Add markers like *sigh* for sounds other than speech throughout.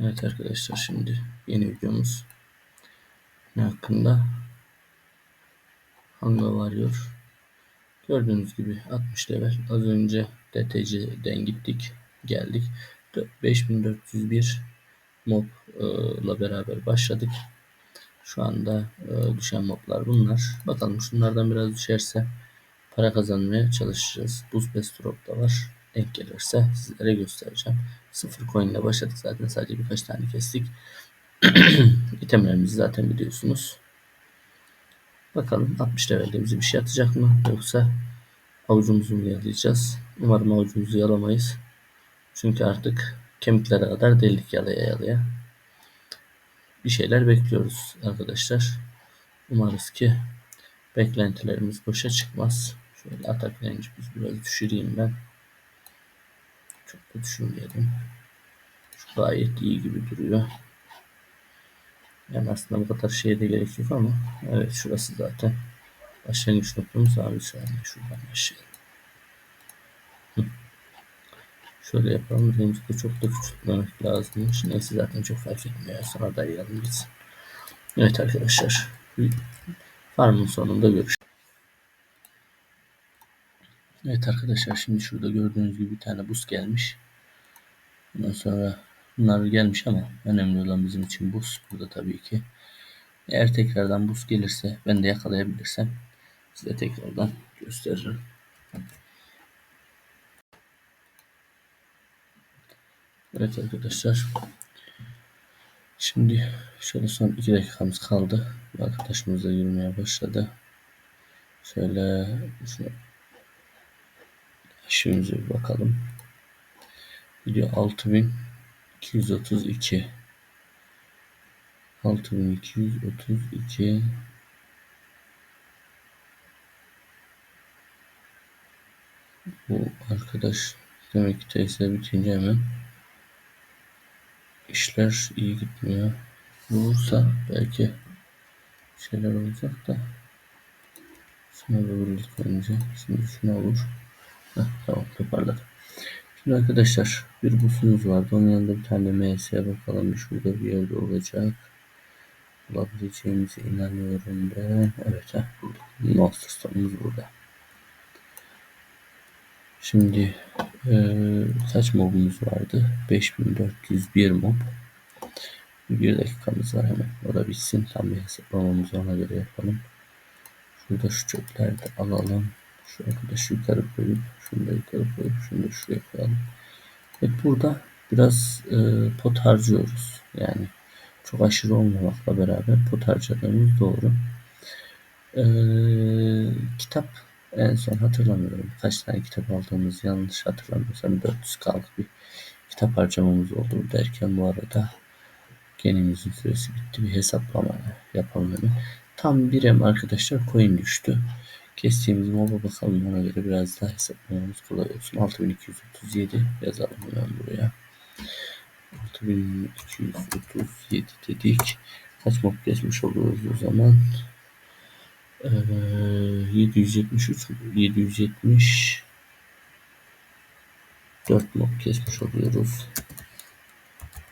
Evet arkadaşlar şimdi yeni videomuz ne hakkında? Hanga varıyor. Gördüğünüz gibi 60 level. Az önce DTC'den gittik. Geldik. 5401 mob ile beraber başladık. Şu anda e, düşen moblar bunlar. Bakalım şunlardan biraz düşerse para kazanmaya çalışacağız. Buz Best Drop da var. Denk gelirse sizlere göstereceğim. Sıfır coin ile başladık zaten. Sadece birkaç tane kestik. *clears throat* İtemlerimizi zaten biliyorsunuz. Bakalım 60 levelde bir şey atacak mı? Yoksa avucumuzu mu yalayacağız? Umarım avucumuzu yalamayız. Çünkü artık kemiklere kadar delik yalaya yalaya. Bir şeyler bekliyoruz arkadaşlar. Umarız ki beklentilerimiz boşa çıkmaz. Şöyle atak biz biraz düşüreyim ben. Çok da düşürmeyelim. Şu gayet iyi gibi duruyor. Yani aslında bu kadar şeye de gerek yok ama evet şurası zaten başlangıç noktamız abi saniye şuradan başlayalım. Hı. Şöyle yapalım. De çok da küçültmemek lazımmış. Neyse zaten çok fark etmiyor. Sonra dayayalım gitsin. Evet arkadaşlar. Farmın sonunda görüşürüz. Evet arkadaşlar şimdi şurada gördüğünüz gibi bir tane buz gelmiş. Ondan sonra bunlar gelmiş ama önemli olan bizim için buz. Burada tabii ki. Eğer tekrardan buz gelirse ben de yakalayabilirsem size tekrardan gösteririm. Evet arkadaşlar. Şimdi şöyle son 2 dakikamız kaldı. Arkadaşımız da yürümeye başladı. Şöyle şunu Şimdi bir bakalım. Video 6232 6232 Bu arkadaş demek ki TS bitince hemen işler iyi gitmiyor. Vurursa belki şeyler olacak da şuna vururduk önce. Şimdi şuna vur. Heh, tamam toparladım. Şimdi arkadaşlar bir busumuz vardı. Onun yanında bir tane MS bakalım. Şurada bir yerde olacak. Bulabileceğimize inanıyorum ben. Evet ha bulduk. Monster Stone'umuz burada. Şimdi e, kaç mobumuz vardı? 5401 mob. Bir dakikamız var hemen. O da bitsin. Tam bir hesaplamamızı ona göre yapalım. Şurada şu çöpleri de alalım. Şu arkadaşı yukarı koyup şunu da yukarı koyup şunu da şuraya koyalım. Evet burada biraz e, pot harcıyoruz. Yani çok aşırı olmamakla beraber pot harcadığımız doğru. E, kitap en son hatırlamıyorum. Kaç tane kitap aldığımız yanlış hatırlamıyorsam 400 kaldı bir kitap harcamamız oldu derken bu arada genimizin süresi bitti. Bir hesaplama yapalım hemen. Tam birem arkadaşlar coin düştü. Kestiğimiz moba bakalım ona göre biraz daha hesaplamamız kolay olsun. 6237 yazalım hemen buraya. 6237 dedik. Kaç mob kesmiş oluyoruz o zaman? Ee, 773 770 4 mob kesmiş oluyoruz.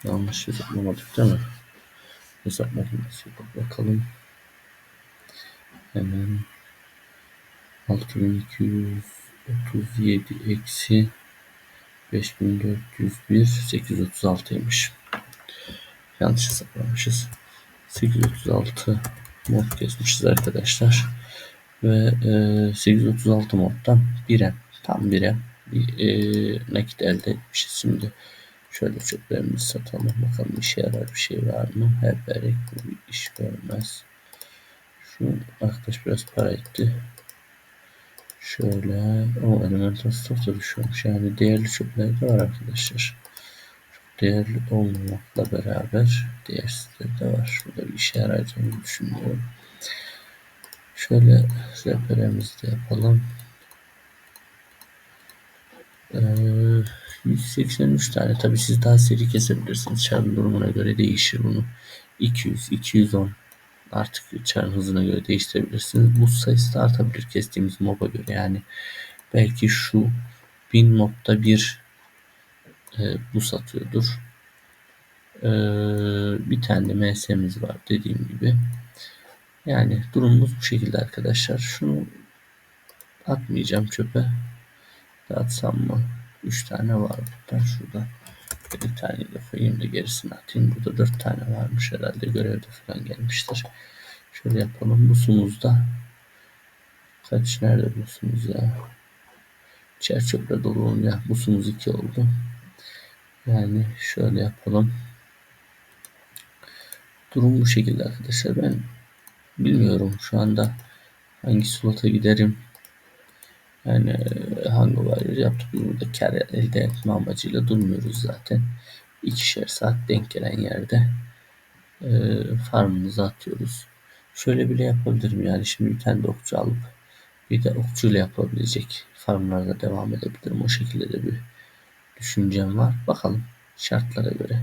Yanlış hesaplamadık değil mi? Hesap makinesi bakalım. Hemen 6237 eksi 5401 836'ymış. Yanlış hesaplamışız. 836 mod kesmişiz arkadaşlar. Ve e, 836 moddan 1'e tam 1'e bir e, nakit elde etmişiz. Şimdi şöyle çöplerimizi satalım. Bakalım işe yarar bir şey var mı? Her berek bir iş görmez. Şu arkadaş biraz para etti. Şöyle o elemental stock da düşüyormuş. Yani değerli çöpler de var arkadaşlar. Çok değerli olmamakla beraber değersizleri de var. Şurada bir işe yarayacağını düşünüyorum. Şöyle rehberimizi de yapalım. Ee, 183 tane. Tabi siz daha seri kesebilirsiniz. Çarpım durumuna göre değişir bunu. 200, 210 artık çarın hızına göre değiştirebilirsiniz. Bu sayısı da artabilir kestiğimiz moba göre. Yani belki şu 1000 modda bir e, bu satıyordur. Ee, bir tane de MS'miz var dediğim gibi. Yani durumumuz bu şekilde arkadaşlar. Şunu atmayacağım çöpe. Atsam mı? 3 tane var burada. Şurada bir tane de da gerisini atayım. Burada 4 tane varmış herhalde. Görevde falan gelmiştir. Şöyle yapalım. Bu sumuzda kaç nerede bu sumuz ya? Çerçöple dolu ya. Bu sumuz 2 oldu. Yani şöyle yapalım. Durum bu şekilde arkadaşlar. Ben bilmiyorum şu anda hangi slota giderim. Yani e, hangi varıyor yaptık burada kar elde etme amacıyla durmuyoruz zaten. İkişer saat denk gelen yerde e, farmımızı atıyoruz. Şöyle bile yapabilirim yani şimdi bir tane de okçu alıp bir de okçuyla yapabilecek farmlarda devam edebilirim. O şekilde de bir düşüncem var. Bakalım şartlara göre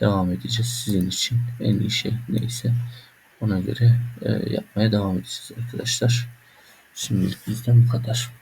devam edeceğiz sizin için. En iyi şey neyse ona göre e, yapmaya devam edeceğiz arkadaşlar. Şimdilik bizden bu kadar.